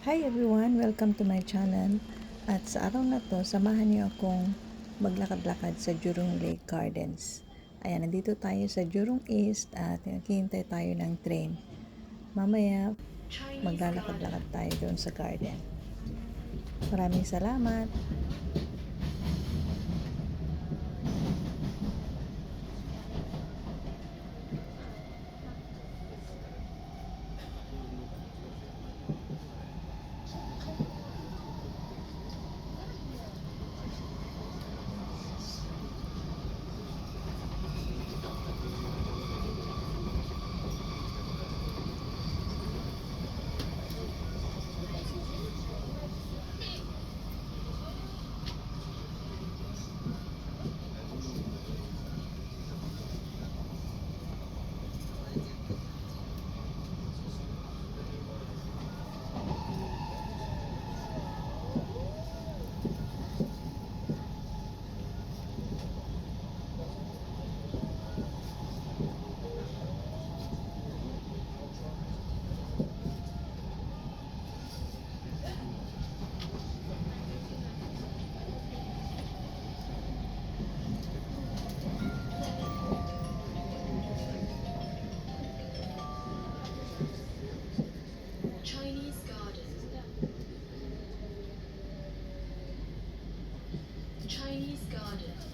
Hi everyone! Welcome to my channel. At sa araw na to, samahan niyo akong maglakad-lakad sa Jurong Lake Gardens. Ayan, nandito tayo sa Jurong East at naghihintay tayo ng train. Mamaya, maglalakad-lakad tayo doon sa garden. Maraming salamat! Chinese garden.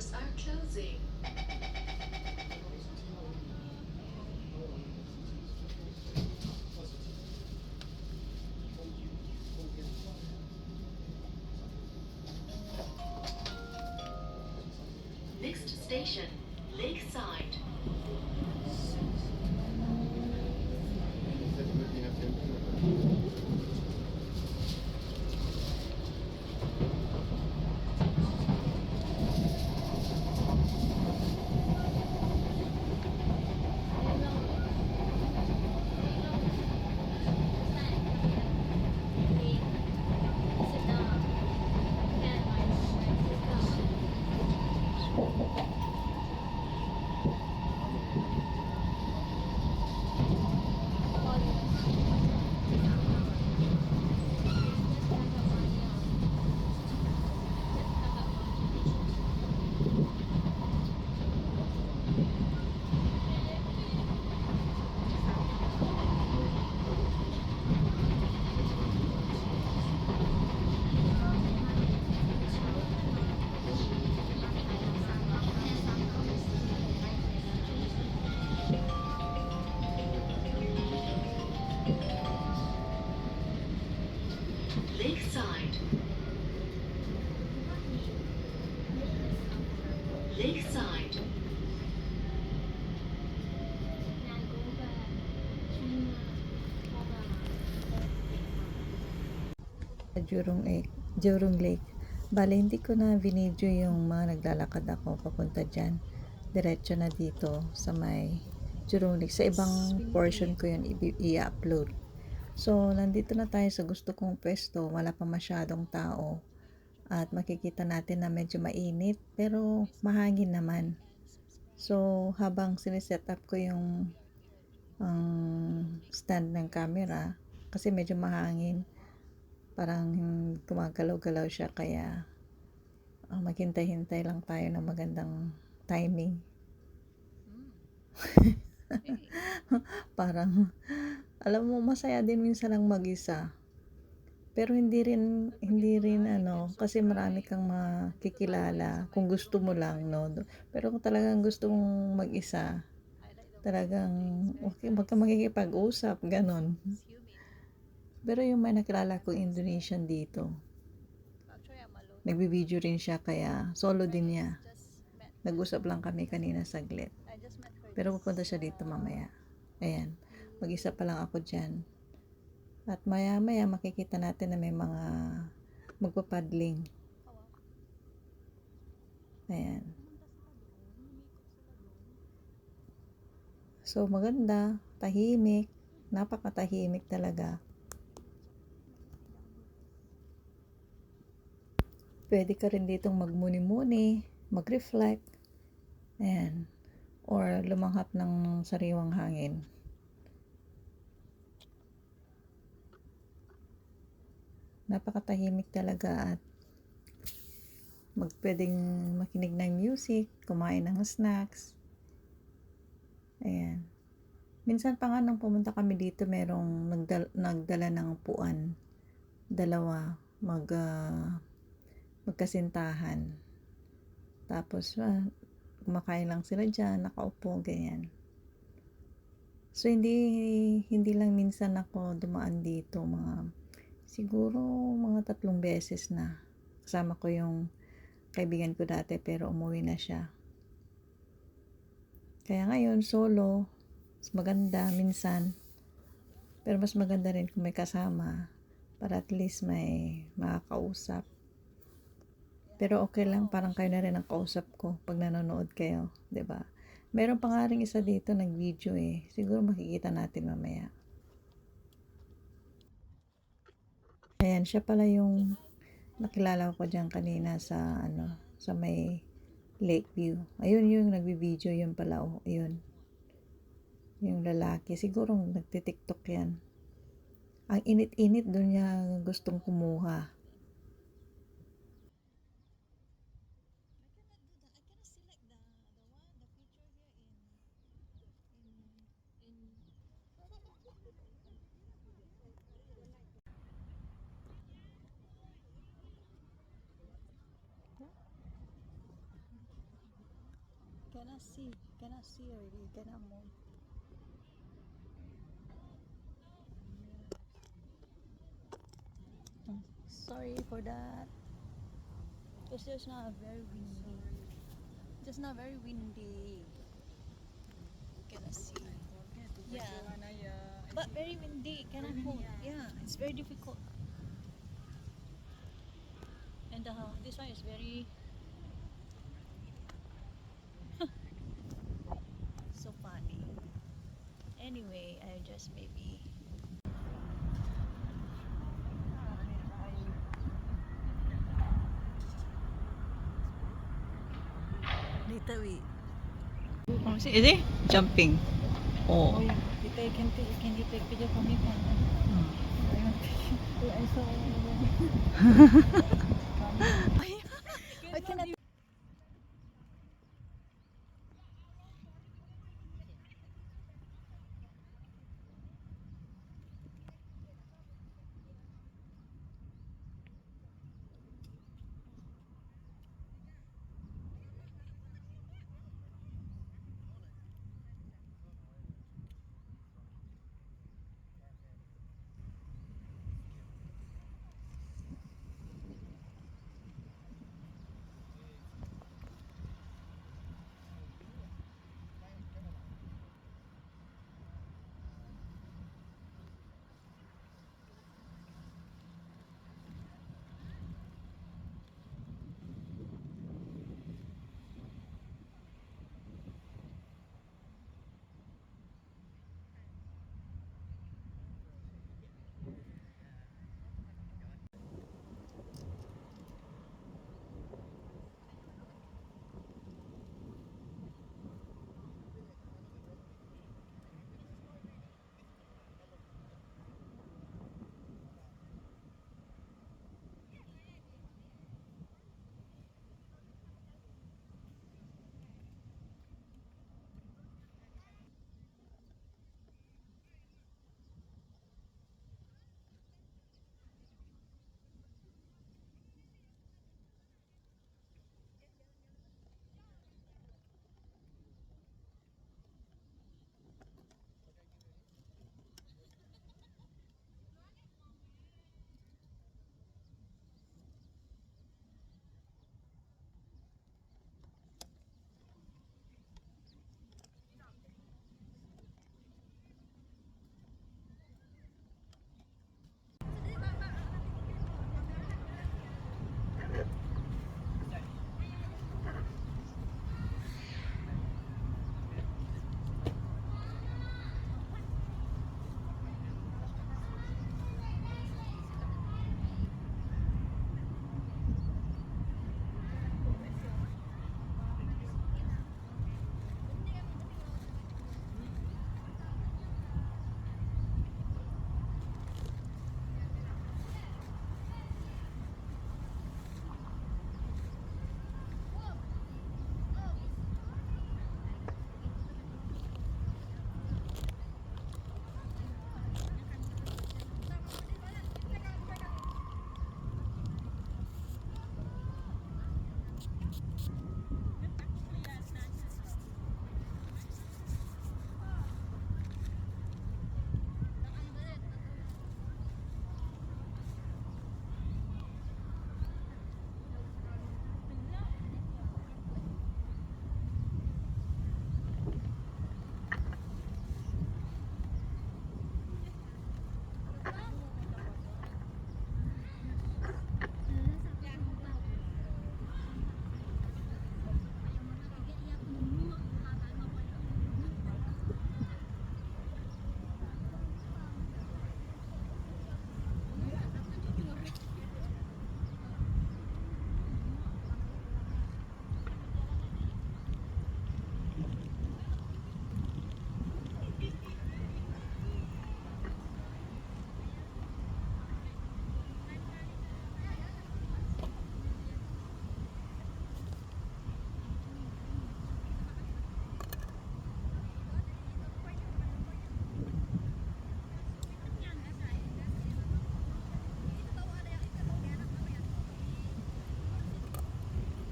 Doors are closing. Next station, Lakeside. Jurong Lake. Jurong Lake. Bale, hindi ko na binidyo yung mga naglalakad ako papunta dyan. Diretso na dito sa may Jurong Lake. Sa ibang portion ko yun i-upload. So, nandito na tayo sa gusto kong pwesto. Wala pa masyadong tao. At makikita natin na medyo mainit. Pero mahangin naman. So, habang siniset up ko yung ang stand ng camera, kasi medyo mahangin, parang gumagalaw-galaw siya kaya ah, maghintay-hintay lang tayo ng magandang timing. parang alam mo masaya din minsan lang mag-isa. Pero hindi rin hindi rin ano kasi marami kang makikilala kung gusto mo lang no. Pero kung talagang gusto mong mag-isa, talagang okay, wag kang makikipag-usap, ganon. Pero yung may nakilala kong Indonesian dito, nagbibideo rin siya kaya solo din niya. Nag-usap lang kami kanina saglit. Pero pupunta siya dito mamaya. Ayan. Mag-isa pa lang ako dyan. At maya-maya makikita natin na may mga magpapadling. Ayan. So, maganda. Tahimik. Napakatahimik talaga. Pwede ka rin ditong magmuni-muni, mag-reflect. Ayan. Or lumanghap ng sariwang hangin. Napakatahimik talaga at magpwedeng makinig ng music, kumain ng snacks. Ayan. Minsan pa nga nung pumunta kami dito, merong nagdala, nagdala ng puan. Dalawa, mag, ah, magkasintahan. Tapos, ah, kumakain lang sila dyan, nakaupo, ganyan. So, hindi, hindi lang minsan ako dumaan dito, mga, siguro mga tatlong beses na. Kasama ko yung kaibigan ko dati, pero umuwi na siya. Kaya ngayon, solo, mas maganda minsan. Pero mas maganda rin kung may kasama para at least may makakausap. Pero okay lang, parang kayo na rin ang kausap ko pag nanonood kayo, ba? Meron pa nga rin isa dito nag-video eh. Siguro makikita natin mamaya. Ayan, siya pala yung nakilala ko dyan kanina sa ano, sa may Lakeview. Ayun yung nagbi-video yun pala, oh, ayun. Yung lalaki, siguro nagtitiktok yan. Ang init-init doon niya gustong kumuha. Cannot see, cannot see already, cannot move. Sorry for that. It's just not very windy. Just not very windy. Cannot see. Yeah. But very windy, cannot hold. Yeah, it's very difficult. And uh, this one is very just maybe Later we is it? Jumping. Oh. Oh, yeah. You take, can, take, can you take video for me? Hmm. I saw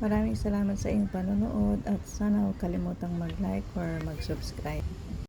Maraming salamat sa inyong panonood at sana huwag kalimutang mag-like or mag-subscribe.